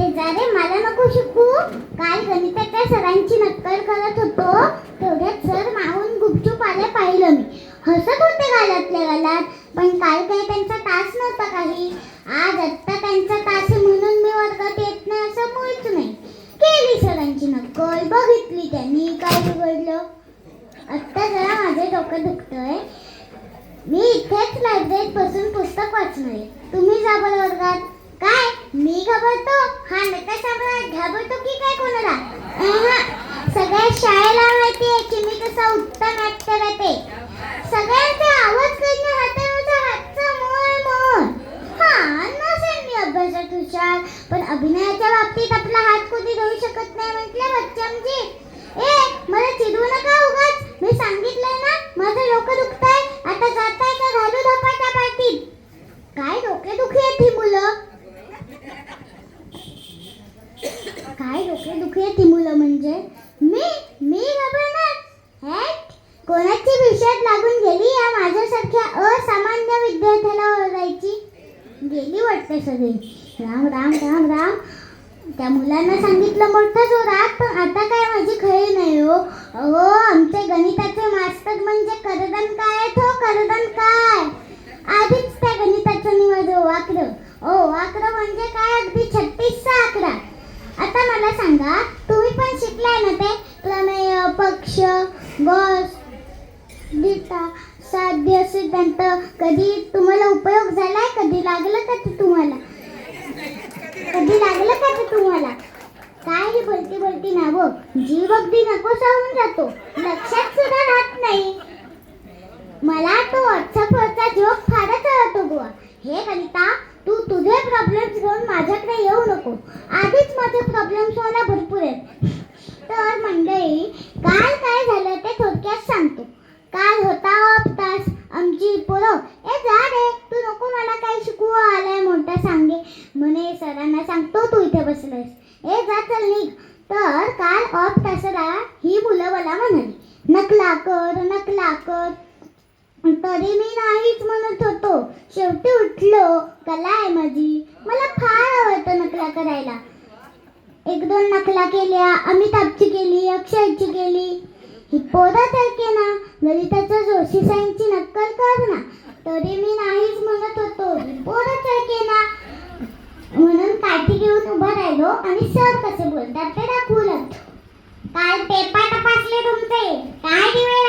म्हणते जा रे मला नको शिकू. काल गणिताच्या सरांची नक्कल करत होतो. तेवढ्यात सर मागून गुपचूप आले पाहिलं मी. हसत होते गालातल्या गालात पण काल काही त्यांचा तास नव्हता काही. आज आत्ता त्यांचा तास म्हणून मी वर्गात येत नाही असं मुळीच नाही. केली सरांची नक्कल बघितली त्यांनी काय बिघडलं. आत्ता जरा माझे डोकं दुखतंय. मी इथेच लायब्ररीत बसून पुस्तक वाचणार आहे. तुम्ही जा बरं वर्गात. मी घाबरतो हा नका सम्राट घाबरतो की काय कोणाला? सगळ्या शाळेला माहिती आहे की मी कसा उत्तम ऍक्टर आहे ते. सगळ्यांचा आवाज करणं हातावरचा हातचा मोळ मोळ हा नसेल मी अभ्यासात हुशार पण अभिनयाच्या बाबतीत आपला हात कोणी धरू शकत नाही म्हटलं बच्चमजी. ए मला चिडवू नका उगाच मी सांगितलंय ना माझं डोकं दुखतंय आता जाताय का घालू धपाटा पाटीत काय डोके दुखी आहेत ही मुलं काय डोके दुखी आहेत ही मुलं म्हणजे मी मी घाबरणार हॅट कोणाची विषयात लागून गेली या माझ्यासारख्या असामान्य विद्यार्थ्याला ओरडायची गेली वाटते सगळी. राम राम राम राम. त्या मुलांना सांगितलं मोठं जोरात पण आता काय माझी खरी नाही हो. अहो आमचे गणिताचे मास्तर म्हणजे करदन काय हो? करदन काय? आधीच त्या गणिताचं निवड वाकडं ओ वाकडं म्हणजे काय? अगदी छत्तीसचा आकडा. आता मला सांगा तुम्ही पण शिकलाय ना ते? प्रमेय पक्ष गॉस गीता साध्य सिद्धांत कधी तुम्हाला उपयोग झालाय? कधी लागलं का ते तुम्हाला? कधी लागलं का ते तुम्हाला? काय ही बोलती बोलती नावं जीव अगदी नकोसा होऊन जातो. लक्षात सुद्धा राहत नाही. मला तो व्हॉट्सअपवरचा जोक फारच आवडतो बुवा. हे कविता तू तुझे प्रॉब्लेम्स घेऊन माझ्याकडे येऊ नको. आधीच माझे प्रॉब्लेम्स मला भरपूर आहेत. तर मंडळी काल काय झालं ते थोडक्यात सांगतो. आमची पोरं ए जा रे तू नको मला काही शिकू आलाय मोठा सांगे. म्हणे सरांना सांगतो तू इथे बसलायस. ए जा चल निघ. तर काल ऑफ तासाला ही मुलं मला म्हणाली नकला कर नकला कर. तरी मी नाहीच म्हणत होतो. शेवटी उठलो कला आहे माझी. मला फार आवडतं नकला करायला. एक दोन नकला केल्या अमिताभची केली अक्षयची केली. ही पोरं तर ललिताच्या जोशी साईंची नक्कल कर ना. तरी मी नाहीच म्हणत होतो. ही पोरं ना. म्हणून काठी घेऊन उभा राहिलो आणि सर कसे बोलतात ते दाखवू लागतो काल पेपर तपासले तुमचे. काय दिवे?